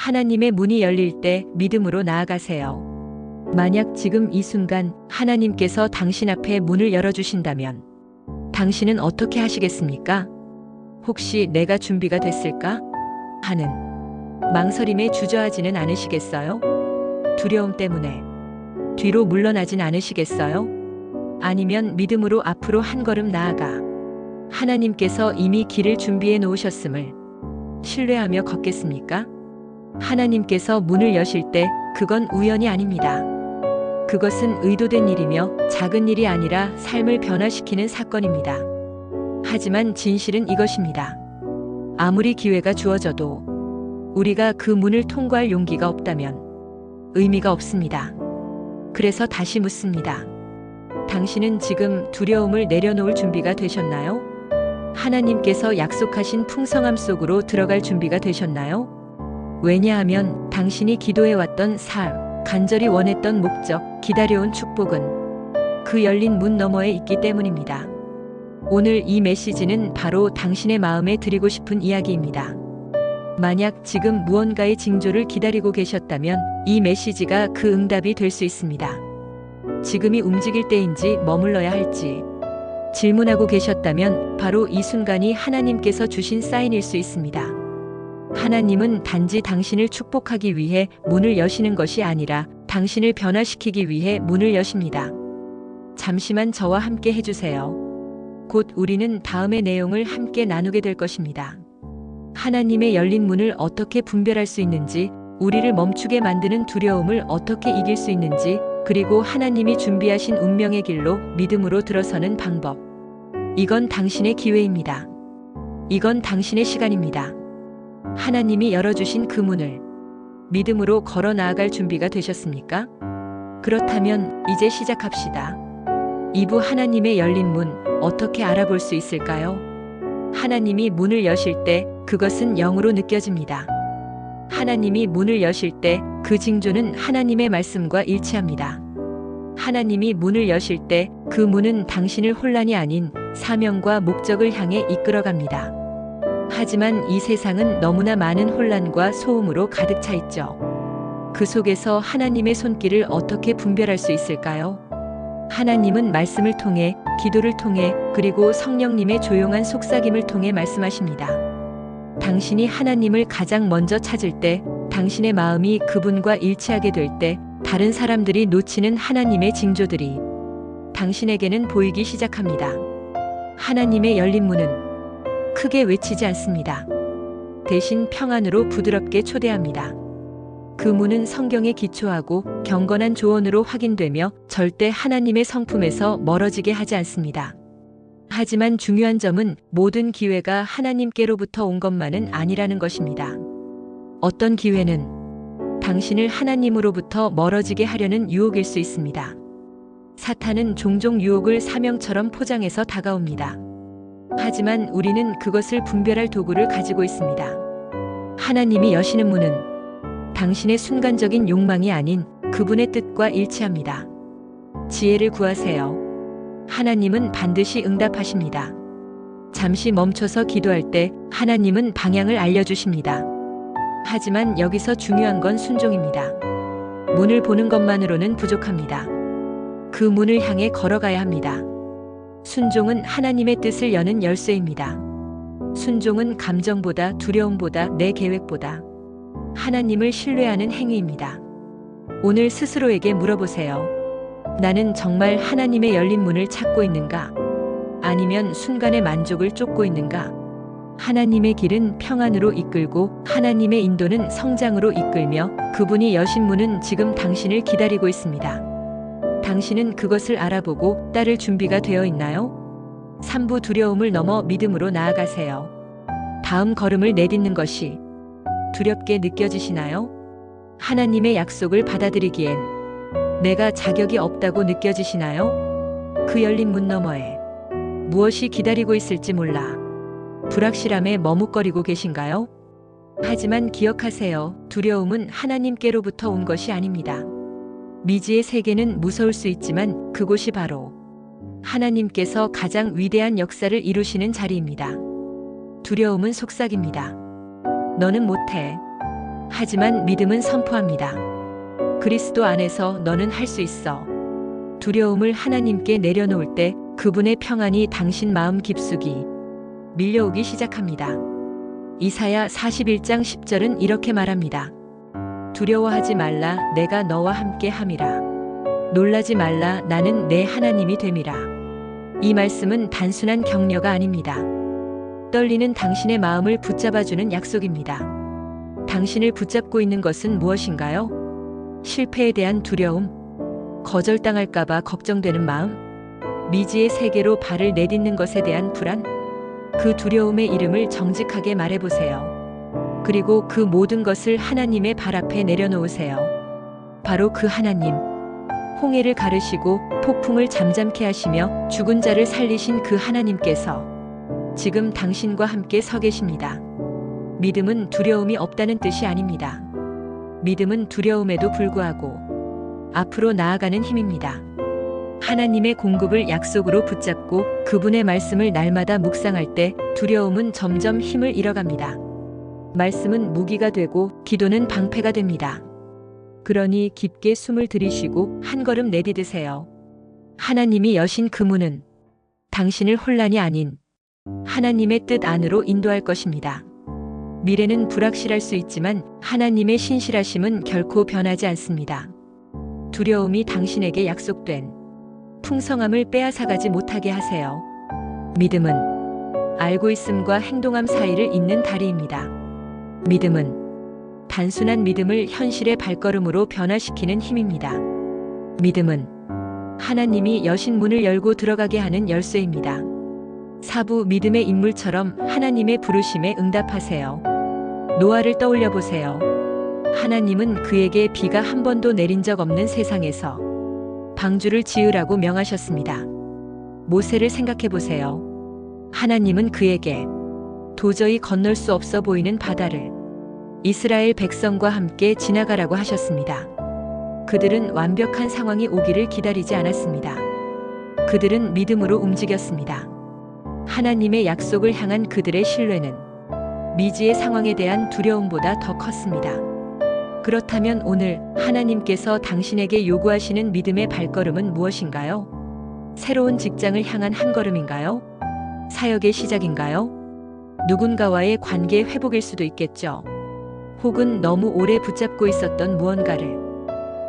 하나님의 문이 열릴 때 믿음으로 나아가세요. 만약 지금 이 순간 하나님께서 당신 앞에 문을 열어주신다면 당신은 어떻게 하시겠습니까? 혹시 내가 준비가 됐을까? 하는 망설임에 주저하지는 않으시겠어요? 두려움 때문에 뒤로 물러나진 않으시겠어요? 아니면 믿음으로 앞으로 한 걸음 나아가 하나님께서 이미 길을 준비해 놓으셨음을 신뢰하며 걷겠습니까? 하나님께서 문을 여실 때 그건 우연이 아닙니다. 그것은 의도된 일이며 작은 일이 아니라 삶을 변화시키는 사건입니다. 하지만 진실은 이것입니다. 아무리 기회가 주어져도 우리가 그 문을 통과할 용기가 없다면 의미가 없습니다. 그래서 다시 묻습니다. 당신은 지금 두려움을 내려놓을 준비가 되셨나요? 하나님께서 약속하신 풍성함 속으로 들어갈 준비가 되셨나요? 왜냐하면 당신이 기도해왔던 삶, 간절히 원했던 목적, 기다려온 축복은 그 열린 문 너머에 있기 때문입니다. 오늘 이 메시지는 바로 당신의 마음에 드리고 싶은 이야기입니다. 만약 지금 무언가의 징조를 기다리고 계셨다면 이 메시지가 그 응답이 될 수 있습니다. 지금이 움직일 때인지 머물러야 할지 질문하고 계셨다면 바로 이 순간이 하나님께서 주신 사인일 수 있습니다. 하나님은 단지 당신을 축복하기 위해 문을 여시는 것이 아니라 당신을 변화시키기 위해 문을 여십니다. 잠시만 저와 함께 해주세요. 곧 우리는 다음의 내용을 함께 나누게 될 것입니다. 하나님의 열린 문을 어떻게 분별할 수 있는지, 우리를 멈추게 만드는 두려움을 어떻게 이길 수 있는지, 그리고 하나님이 준비하신 운명의 길로 믿음으로 들어서는 방법. 이건 당신의 기회입니다. 이건 당신의 시간입니다. 하나님이 열어주신 그 문을 믿음으로 걸어 나아갈 준비가 되셨습니까? 그렇다면 이제 시작합시다. 이부 하나님의 열린 문 어떻게 알아볼 수 있을까요? 하나님이 문을 여실 때 그것은 영으로 느껴집니다. 하나님이 문을 여실 때 그 징조는 하나님의 말씀과 일치합니다. 하나님이 문을 여실 때 그 문은 당신을 혼란이 아닌 사명과 목적을 향해 이끌어갑니다. 하지만 이 세상은 너무나 많은 혼란과 소음으로 가득 차 있죠. 그 속에서 하나님의 손길을 어떻게 분별할 수 있을까요? 하나님은 말씀을 통해, 기도를 통해, 그리고 성령님의 조용한 속삭임을 통해 말씀하십니다. 당신이 하나님을 가장 먼저 찾을 때, 당신의 마음이 그분과 일치하게 될 때, 다른 사람들이 놓치는 하나님의 징조들이 당신에게는 보이기 시작합니다. 하나님의 열린 문은 크게 외치지 않습니다. 대신 평안으로 부드럽게 초대합니다. 그 문은 성경에 기초하고 경건한 조언으로 확인되며 절대 하나님의 성품에서 멀어지게 하지 않습니다. 하지만 중요한 점은 모든 기회가 하나님께로부터 온 것만은 아니라는 것입니다. 어떤 기회는 당신을 하나님으로부터 멀어지게 하려는 유혹일 수 있습니다. 사탄은 종종 유혹을 사명처럼 포장해서 다가옵니다. 하지만 우리는 그것을 분별할 도구를 가지고 있습니다. 하나님이 여시는 문은 당신의 순간적인 욕망이 아닌 그분의 뜻과 일치합니다. 지혜를 구하세요. 하나님은 반드시 응답하십니다. 잠시 멈춰서 기도할 때 하나님은 방향을 알려주십니다. 하지만 여기서 중요한 건 순종입니다. 문을 보는 것만으로는 부족합니다. 그 문을 향해 걸어가야 합니다. 순종은 하나님의 뜻을 여는 열쇠입니다. 순종은 감정보다 두려움보다 내 계획보다 하나님을 신뢰하는 행위입니다. 오늘 스스로에게 물어보세요. 나는 정말 하나님의 열린 문을 찾고 있는가? 아니면 순간의 만족을 쫓고 있는가? 하나님의 길은 평안으로 이끌고 하나님의 인도는 성장으로 이끌며 그분이 여신 문은 지금 당신을 기다리고 있습니다. 당신은 그것을 알아보고 따를 준비가 되어 있나요? 삼부 두려움을 넘어 믿음으로 나아가세요. 다음 걸음을 내딛는 것이 두렵게 느껴지시나요? 하나님의 약속을 받아들이기엔 내가 자격이 없다고 느껴지시나요? 그 열린 문 너머에 무엇이 기다리고 있을지 몰라 불확실함에 머뭇거리고 계신가요? 하지만 기억하세요. 두려움은 하나님께로부터 온 것이 아닙니다. 미지의 세계는 무서울 수 있지만 그곳이 바로 하나님께서 가장 위대한 역사를 이루시는 자리입니다. 두려움은 속삭입니다. 너는 못해. 하지만 믿음은 선포합니다. 그리스도 안에서 너는 할 수 있어. 두려움을 하나님께 내려놓을 때 그분의 평안이 당신 마음 깊숙이 밀려오기 시작합니다. 이사야 41장 10절은 이렇게 말합니다. 두려워하지 말라 내가 너와 함께 함이라. 놀라지 말라 나는 내 하나님이 됨이라. 이 말씀은 단순한 격려가 아닙니다. 떨리는 당신의 마음을 붙잡아주는 약속입니다. 당신을 붙잡고 있는 것은 무엇인가요? 실패에 대한 두려움, 거절당할까봐 걱정되는 마음, 미지의 세계로 발을 내딛는 것에 대한 불안, 그 두려움의 이름을 정직하게 말해보세요. 그리고 그 모든 것을 하나님의 발 앞에 내려놓으세요. 바로 그 하나님. 홍해를 가르시고 폭풍을 잠잠케 하시며 죽은 자를 살리신 그 하나님께서 지금 당신과 함께 서 계십니다. 믿음은 두려움이 없다는 뜻이 아닙니다. 믿음은 두려움에도 불구하고 앞으로 나아가는 힘입니다. 하나님의 공급을 약속으로 붙잡고 그분의 말씀을 날마다 묵상할 때 두려움은 점점 힘을 잃어갑니다. 말씀은 무기가 되고 기도는 방패가 됩니다. 그러니 깊게 숨을 들이쉬고 한 걸음 내디드세요. 하나님이 여신 그 문은 당신을 혼란이 아닌 하나님의 뜻 안으로 인도할 것입니다. 미래는 불확실할 수 있지만 하나님의 신실하심은 결코 변하지 않습니다. 두려움이 당신에게 약속된 풍성함을 빼앗아가지 못하게 하세요. 믿음은 알고 있음과 행동함 사이를 잇는 다리입니다. 믿음은 단순한 믿음을 현실의 발걸음으로 변화시키는 힘입니다. 믿음은 하나님이 여신 문을 열고 들어가게 하는 열쇠입니다. 사부 믿음의 인물처럼 하나님의 부르심에 응답하세요. 노아를 떠올려 보세요. 하나님은 그에게 비가 한 번도 내린 적 없는 세상에서 방주를 지으라고 명하셨습니다. 모세를 생각해 보세요. 하나님은 그에게 도저히 건널 수 없어 보이는 바다를 이스라엘 백성과 함께 지나가라고 하셨습니다. 그들은 완벽한 상황이 오기를 기다리지 않았습니다. 그들은 믿음으로 움직였습니다. 하나님의 약속을 향한 그들의 신뢰는 미지의 상황에 대한 두려움보다 더 컸습니다. 그렇다면 오늘 하나님께서 당신에게 요구하시는 믿음의 발걸음은 무엇인가요? 새로운 직장을 향한 한 걸음인가요? 사역의 시작인가요? 누군가와의 관계 회복일 수도 있겠죠. 혹은 너무 오래 붙잡고 있었던 무언가를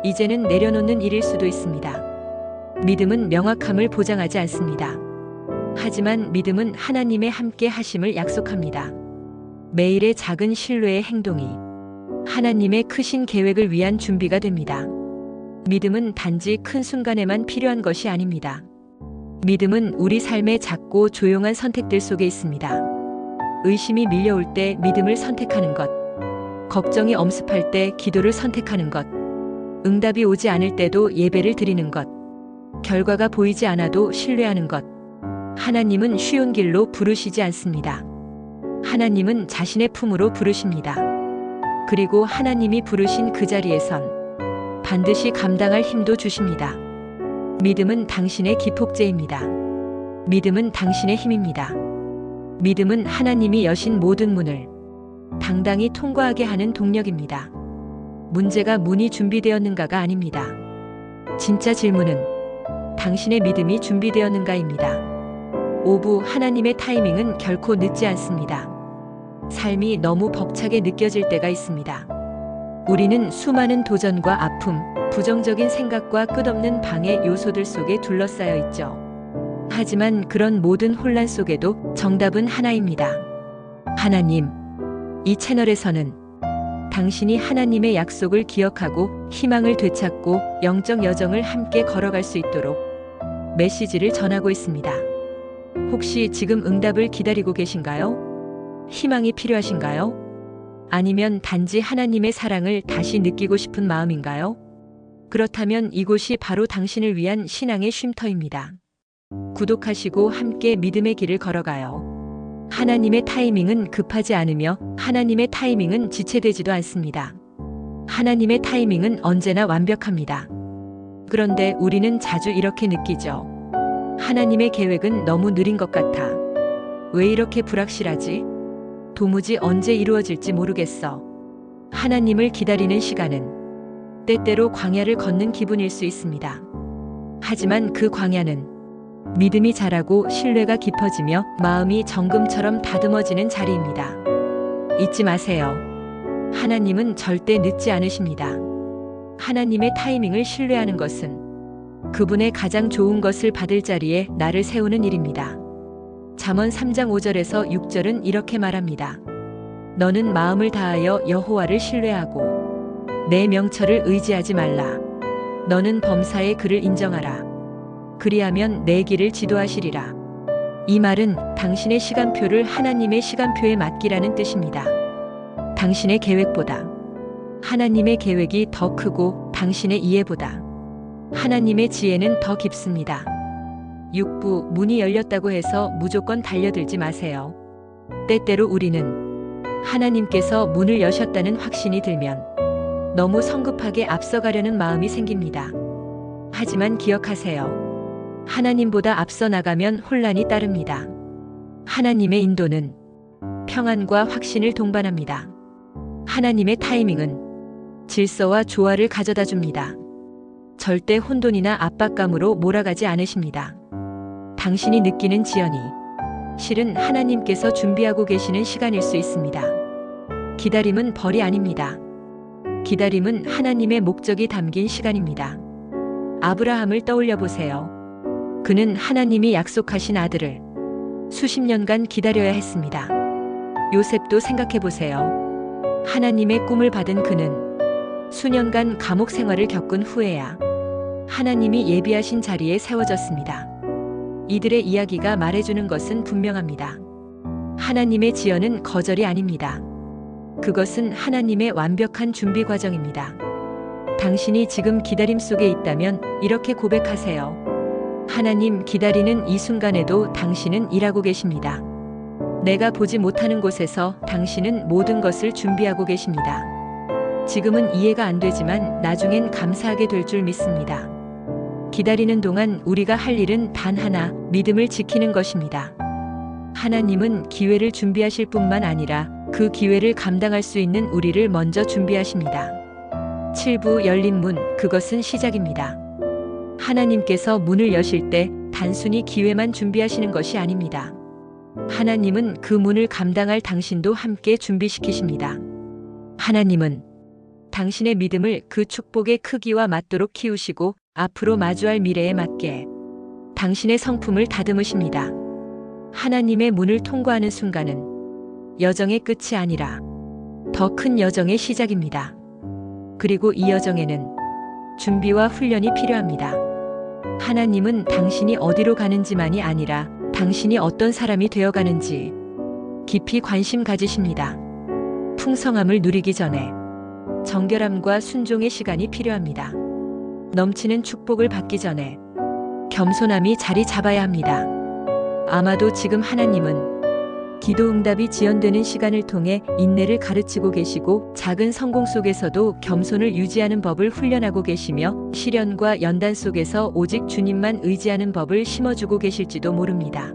이제는 내려놓는 일일 수도 있습니다. 믿음은 명확함을 보장하지 않습니다. 하지만 믿음은 하나님의 함께 하심을 약속합니다. 매일의 작은 신뢰의 행동이 하나님의 크신 계획을 위한 준비가 됩니다. 믿음은 단지 큰 순간에만 필요한 것이 아닙니다. 믿음은 우리 삶의 작고 조용한 선택들 속에 있습니다. 의심이 밀려올 때 믿음을 선택하는 것, 걱정이 엄습할 때 기도를 선택하는 것, 응답이 오지 않을 때도 예배를 드리는 것, 결과가 보이지 않아도 신뢰하는 것, 하나님은 쉬운 길로 부르시지 않습니다. 하나님은 자신의 품으로 부르십니다. 그리고 하나님이 부르신 그 자리에선 반드시 감당할 힘도 주십니다. 믿음은 당신의 기폭제입니다. 믿음은 당신의 힘입니다. 믿음은 하나님이 여신 모든 문을 당당히 통과하게 하는 동력입니다. 문제가 문이 준비되었는가가 아닙니다. 진짜 질문은 당신의 믿음이 준비되었는가입니다. 오부 하나님의 타이밍은 결코 늦지 않습니다. 삶이 너무 벅차게 느껴질 때가 있습니다. 우리는 수많은 도전과 아픔, 부정적인 생각과 끝없는 방해 요소들 속에 둘러싸여 있죠. 하지만 그런 모든 혼란 속에도 정답은 하나입니다. 하나님. 이 채널에서는 당신이 하나님의 약속을 기억하고 희망을 되찾고 영적 여정을 함께 걸어갈 수 있도록 메시지를 전하고 있습니다. 혹시 지금 응답을 기다리고 계신가요? 희망이 필요하신가요? 아니면 단지 하나님의 사랑을 다시 느끼고 싶은 마음인가요? 그렇다면 이곳이 바로 당신을 위한 신앙의 쉼터입니다. 구독하시고 함께 믿음의 길을 걸어가요. 하나님의 타이밍은 급하지 않으며 하나님의 타이밍은 지체되지도 않습니다. 하나님의 타이밍은 언제나 완벽합니다. 그런데 우리는 자주 이렇게 느끼죠. 하나님의 계획은 너무 느린 것 같아. 왜 이렇게 불확실하지? 도무지 언제 이루어질지 모르겠어. 하나님을 기다리는 시간은 때때로 광야를 걷는 기분일 수 있습니다. 하지만 그 광야는 믿음이 자라고 신뢰가 깊어지며 마음이 정금처럼 다듬어지는 자리입니다. 잊지 마세요. 하나님은 절대 늦지 않으십니다. 하나님의 타이밍을 신뢰하는 것은 그분의 가장 좋은 것을 받을 자리에 나를 세우는 일입니다. 잠언 3장 5절에서 6절은 이렇게 말합니다. 너는 마음을 다하여 여호와를 신뢰하고 내 명철을 의지하지 말라. 너는 범사의 그를 인정하라. 그리하면 내 길을 지도하시리라. 이 말은 당신의 시간표를 하나님의 시간표에 맡기라는 뜻입니다. 당신의 계획보다 하나님의 계획이 더 크고 당신의 이해보다 하나님의 지혜는 더 깊습니다. 6부 문이 열렸다고 해서 무조건 달려들지 마세요. 때때로 우리는 하나님께서 문을 여셨다는 확신이 들면 너무 성급하게 앞서가려는 마음이 생깁니다. 하지만 기억하세요. 하나님보다 앞서 나가면 혼란이 따릅니다. 하나님의 인도는 평안과 확신을 동반합니다. 하나님의 타이밍은 질서와 조화를 가져다 줍니다. 절대 혼돈이나 압박감으로 몰아가지 않으십니다. 당신이 느끼는 지연이 실은 하나님께서 준비하고 계시는 시간일 수 있습니다. 기다림은 벌이 아닙니다. 기다림은 하나님의 목적이 담긴 시간입니다. 아브라함을 떠올려 보세요. 그는 하나님이 약속하신 아들을 수십 년간 기다려야 했습니다. 요셉도 생각해 보세요. 하나님의 꿈을 받은 그는 수년간 감옥 생활을 겪은 후에야 하나님이 예비하신 자리에 세워졌습니다. 이들의 이야기가 말해주는 것은 분명합니다. 하나님의 지연은 거절이 아닙니다. 그것은 하나님의 완벽한 준비 과정입니다. 당신이 지금 기다림 속에 있다면 이렇게 고백하세요. 하나님 기다리는 이 순간에도 당신은 일하고 계십니다. 내가 보지 못하는 곳에서 당신은 모든 것을 준비하고 계십니다. 지금은 이해가 안 되지만 나중엔 감사하게 될 줄 믿습니다. 기다리는 동안 우리가 할 일은 단 하나, 믿음을 지키는 것입니다. 하나님은 기회를 준비하실 뿐만 아니라 그 기회를 감당할 수 있는 우리를 먼저 준비하십니다. 7부 열린 문, 그것은 시작입니다. 하나님께서 문을 여실 때 단순히 기회만 준비하시는 것이 아닙니다. 하나님은 그 문을 감당할 당신도 함께 준비시키십니다. 하나님은 당신의 믿음을 그 축복의 크기와 맞도록 키우시고 앞으로 마주할 미래에 맞게 당신의 성품을 다듬으십니다. 하나님의 문을 통과하는 순간은 여정의 끝이 아니라 더 큰 여정의 시작입니다. 그리고 이 여정에는 준비와 훈련이 필요합니다. 하나님은 당신이 어디로 가는지만이 아니라 당신이 어떤 사람이 되어가는지 깊이 관심 가지십니다. 풍성함을 누리기 전에 정결함과 순종의 시간이 필요합니다. 넘치는 축복을 받기 전에 겸손함이 자리 잡아야 합니다. 아마도 지금 하나님은 기도 응답이 지연되는 시간을 통해 인내를 가르치고 계시고 작은 성공 속에서도 겸손을 유지하는 법을 훈련하고 계시며 시련과 연단 속에서 오직 주님만 의지하는 법을 심어주고 계실지도 모릅니다.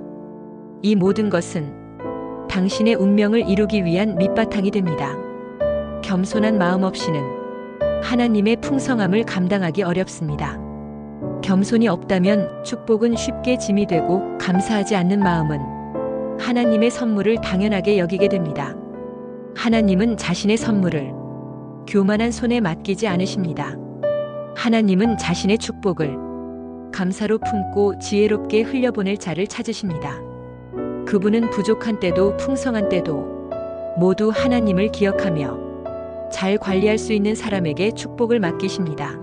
이 모든 것은 당신의 운명을 이루기 위한 밑바탕이 됩니다. 겸손한 마음 없이는 하나님의 풍성함을 감당하기 어렵습니다. 겸손이 없다면 축복은 쉽게 짐이 되고 감사하지 않는 마음은 하나님의 선물을 당연하게 여기게 됩니다. 하나님은 자신의 선물을 교만한 손에 맡기지 않으십니다. 하나님은 자신의 축복을 감사로 품고 지혜롭게 흘려보낼 자를 찾으십니다. 그분은 부족한 때도 풍성한 때도 모두 하나님을 기억하며 잘 관리할 수 있는 사람에게 축복을 맡기십니다.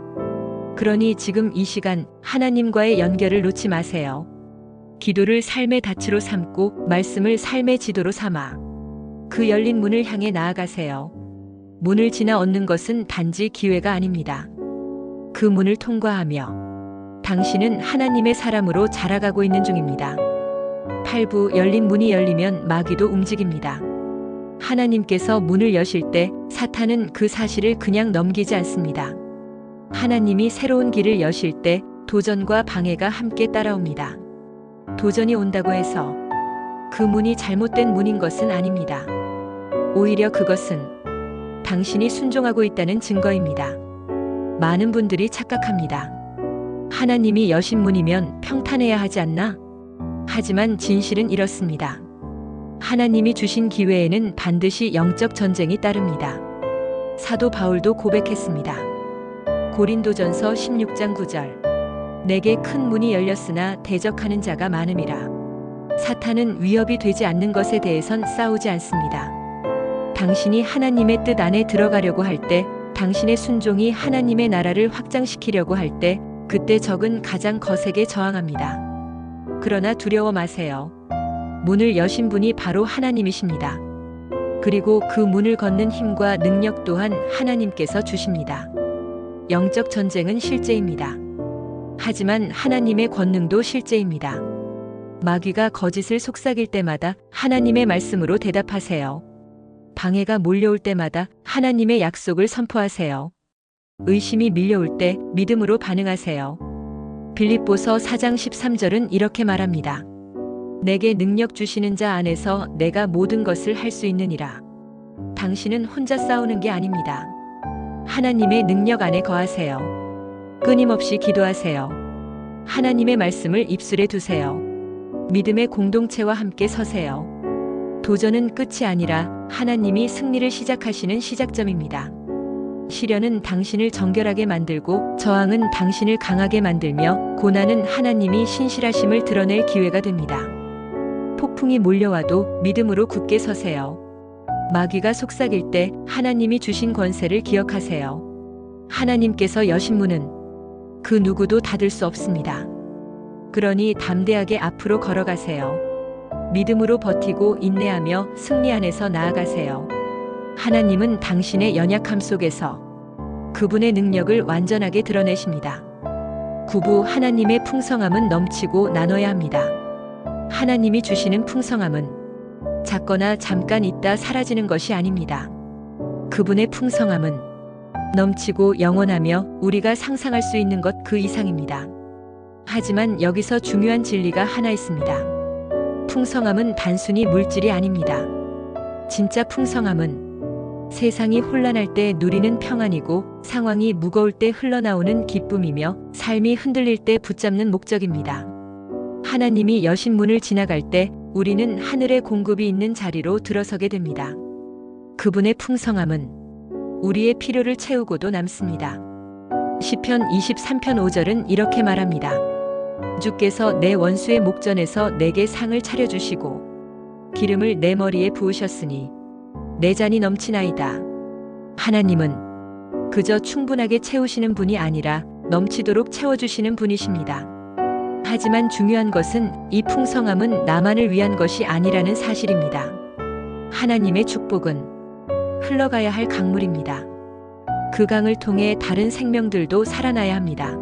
그러니 지금 이 시간 하나님과의 연결을 놓지 마세요. 기도를 삶의 닻으로 삼고 말씀을 삶의 지도로 삼아 그 열린 문을 향해 나아가세요. 문을 지나 얻는 것은 단지 기회가 아닙니다. 그 문을 통과하며 당신은 하나님의 사람으로 자라가고 있는 중입니다. 8부 열린 문이 열리면 마귀도 움직입니다. 하나님께서 문을 여실 때 사탄은 그 사실을 그냥 넘기지 않습니다. 하나님이 새로운 길을 여실 때 도전과 방해가 함께 따라옵니다. 도전이 온다고 해서 그 문이 잘못된 문인 것은 아닙니다. 오히려 그것은 당신이 순종하고 있다는 증거입니다. 많은 분들이 착각합니다. 하나님이 여신문이면 평탄해야 하지 않나? 하지만 진실은 이렇습니다. 하나님이 주신 기회에는 반드시 영적 전쟁이 따릅니다. 사도 바울도 고백했습니다. 고린도전서 16장 9절. 내게 큰 문이 열렸으나 대적하는 자가 많음이라. 사탄은 위협이 되지 않는 것에 대해선 싸우지 않습니다. 당신이 하나님의 뜻 안에 들어가려고 할 때, 당신의 순종이 하나님의 나라를 확장시키려고 할 때, 그때 적은 가장 거세게 저항합니다. 그러나 두려워 마세요. 문을 여신 분이 바로 하나님이십니다. 그리고 그 문을 걷는 힘과 능력 또한 하나님께서 주십니다. 영적 전쟁은 실제입니다. 하지만 하나님의 권능도 실제입니다. 마귀가 거짓을 속삭일 때마다 하나님의 말씀으로 대답하세요. 방해가 몰려올 때마다 하나님의 약속을 선포하세요. 의심이 밀려올 때 믿음으로 반응하세요. 빌립보서 4장 13절은 이렇게 말합니다. 내게 능력 주시는 자 안에서 내가 모든 것을 할 수 있느니라. 당신은 혼자 싸우는 게 아닙니다. 하나님의 능력 안에 거하세요. 끊임없이 기도하세요. 하나님의 말씀을 입술에 두세요. 믿음의 공동체와 함께 서세요. 도전은 끝이 아니라 하나님이 승리를 시작하시는 시작점입니다. 시련은 당신을 정결하게 만들고 저항은 당신을 강하게 만들며 고난은 하나님이 신실하심을 드러낼 기회가 됩니다. 폭풍이 몰려와도 믿음으로 굳게 서세요. 마귀가 속삭일 때 하나님이 주신 권세를 기억하세요. 하나님께서 여신 문은 그 누구도 닫을 수 없습니다. 그러니 담대하게 앞으로 걸어가세요. 믿음으로 버티고 인내하며 승리 안에서 나아가세요. 하나님은 당신의 연약함 속에서 그분의 능력을 완전하게 드러내십니다. 구부 하나님의 풍성함은 넘치고 나눠야 합니다. 하나님이 주시는 풍성함은 작거나 잠깐 있다 사라지는 것이 아닙니다. 그분의 풍성함은 넘치고 영원하며 우리가 상상할 수 있는 것 그 이상입니다. 하지만 여기서 중요한 진리가 하나 있습니다. 풍성함은 단순히 물질이 아닙니다. 진짜 풍성함은 세상이 혼란할 때 누리는 평안이고 상황이 무거울 때 흘러나오는 기쁨이며 삶이 흔들릴 때 붙잡는 목적입니다. 하나님이 여신 문을 지나갈 때 우리는 하늘의 공급이 있는 자리로 들어서게 됩니다. 그분의 풍성함은 우리의 필요를 채우고도 남습니다. 시편 23편 5절은 이렇게 말합니다. 주께서 내 원수의 목전에서 내게 상을 차려주시고 기름을 내 머리에 부으셨으니 내 잔이 넘치나이다. 하나님은 그저 충분하게 채우시는 분이 아니라 넘치도록 채워주시는 분이십니다. 하지만 중요한 것은 이 풍성함은 나만을 위한 것이 아니라는 사실입니다. 하나님의 축복은 흘러가야 할 강물입니다. 그 강을 통해 다른 생명들도 살아나야 합니다.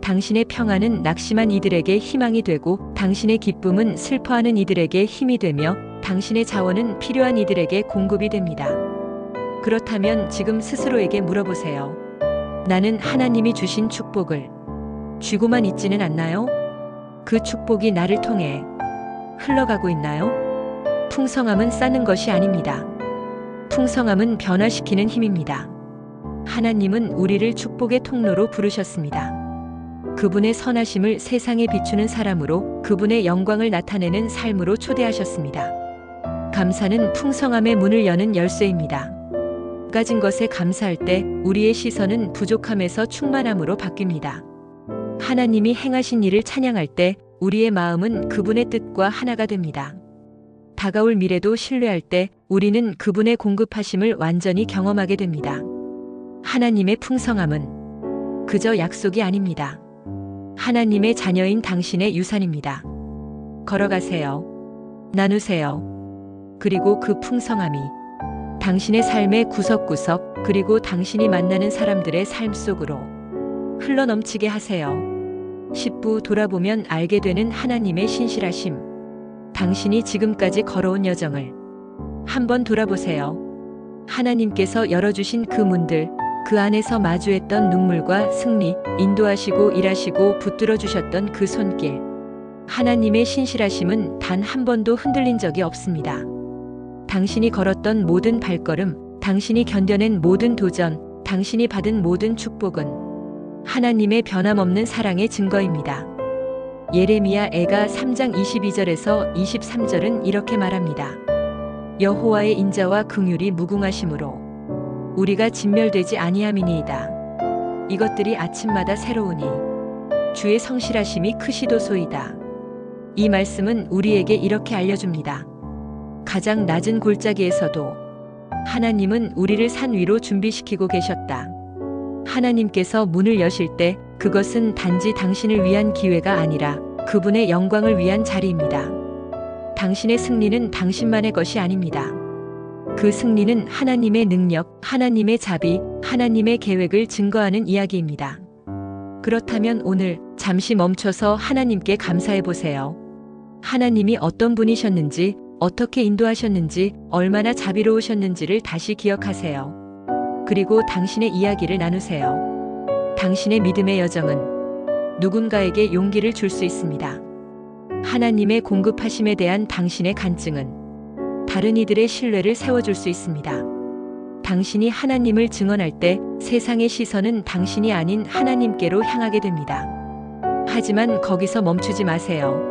당신의 평안은 낙심한 이들에게 희망이 되고 당신의 기쁨은 슬퍼하는 이들에게 힘이 되며 당신의 자원은 필요한 이들에게 공급이 됩니다. 그렇다면 지금 스스로에게 물어보세요. 나는 하나님이 주신 축복을 쥐고만 있지는 않나요? 그 축복이 나를 통해 흘러가고 있나요? 풍성함은 쌓는 것이 아닙니다. 풍성함은 변화시키는 힘입니다. 하나님은 우리를 축복의 통로로 부르셨습니다. 그분의 선하심을 세상에 비추는 사람으로 그분의 영광을 나타내는 삶으로 초대하셨습니다. 감사는 풍성함의 문을 여는 열쇠입니다. 가진 것에 감사할 때 우리의 시선은 부족함에서 충만함으로 바뀝니다. 하나님이 행하신 일을 찬양할 때 우리의 마음은 그분의 뜻과 하나가 됩니다. 다가올 미래도 신뢰할 때 우리는 그분의 공급하심을 완전히 경험하게 됩니다. 하나님의 풍성함은 그저 약속이 아닙니다. 하나님의 자녀인 당신의 유산입니다. 걸어가세요. 나누세요. 그리고 그 풍성함이 당신의 삶의 구석구석 그리고 당신이 만나는 사람들의 삶 속으로 흘러 넘치게 하세요. 10부 돌아보면 알게 되는 하나님의 신실하심. 당신이 지금까지 걸어온 여정을 한번 돌아보세요. 하나님께서 열어주신 그 문들, 그 안에서 마주했던 눈물과 승리, 인도하시고 일하시고 붙들어 주셨던 그 손길. 하나님의 신실하심은 단 한 번도 흔들린 적이 없습니다. 당신이 걸었던 모든 발걸음, 당신이 견뎌낸 모든 도전, 당신이 받은 모든 축복은 하나님의 변함없는 사랑의 증거입니다. 예레미야 애가 3장 22절에서 23절은 이렇게 말합니다. 여호와의 인자와 긍휼이 무궁하심으로 우리가 진멸되지 아니함이니이다. 이것들이 아침마다 새로우니 주의 성실하심이 크시도소이다. 이 말씀은 우리에게 이렇게 알려줍니다. 가장 낮은 골짜기에서도 하나님은 우리를 산 위로 준비시키고 계셨다. 하나님께서 문을 여실 때 그것은 단지 당신을 위한 기회가 아니라 그분의 영광을 위한 자리입니다. 당신의 승리는 당신만의 것이 아닙니다. 그 승리는 하나님의 능력, 하나님의 자비, 하나님의 계획을 증거하는 이야기입니다. 그렇다면 오늘 잠시 멈춰서 하나님께 감사해 보세요. 하나님이 어떤 분이셨는지, 어떻게 인도하셨는지, 얼마나 자비로우셨는지를 다시 기억하세요. 그리고 당신의 이야기를 나누세요. 당신의 믿음의 여정은 누군가에게 용기를 줄 수 있습니다. 하나님의 공급하심에 대한 당신의 간증은 다른 이들의 신뢰를 세워줄 수 있습니다. 당신이 하나님을 증언할 때 세상의 시선은 당신이 아닌 하나님께로 향하게 됩니다. 하지만 거기서 멈추지 마세요.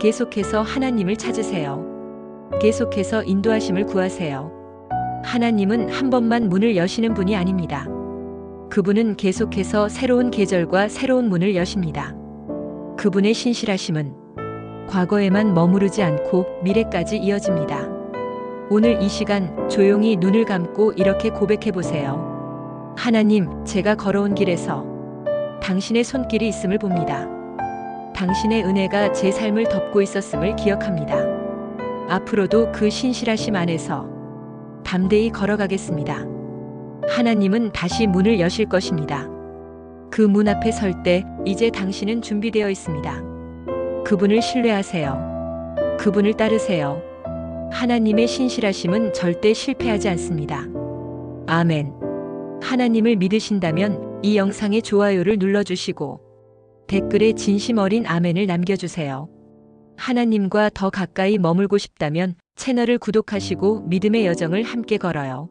계속해서 하나님을 찾으세요. 계속해서 인도하심을 구하세요. 하나님은 한 번만 문을 여시는 분이 아닙니다. 그분은 계속해서 새로운 계절과 새로운 문을 여십니다. 그분의 신실하심은 과거에만 머무르지 않고 미래까지 이어집니다. 오늘 이 시간 조용히 눈을 감고 이렇게 고백해 보세요. 하나님, 제가 걸어온 길에서 당신의 손길이 있음을 봅니다. 당신의 은혜가 제 삶을 덮고 있었음을 기억합니다. 앞으로도 그 신실하심 안에서 담대히 걸어가겠습니다. 하나님은 다시 문을 여실 것입니다. 그 문 앞에 설 때 이제 당신은 준비되어 있습니다. 그분을 신뢰하세요. 그분을 따르세요. 하나님의 신실하심은 절대 실패하지 않습니다. 아멘. 하나님을 믿으신다면 이 영상의 좋아요를 눌러주시고 댓글에 진심 어린 아멘을 남겨주세요. 하나님과 더 가까이 머물고 싶다면 채널을 구독하시고 믿음의 여정을 함께 걸어요.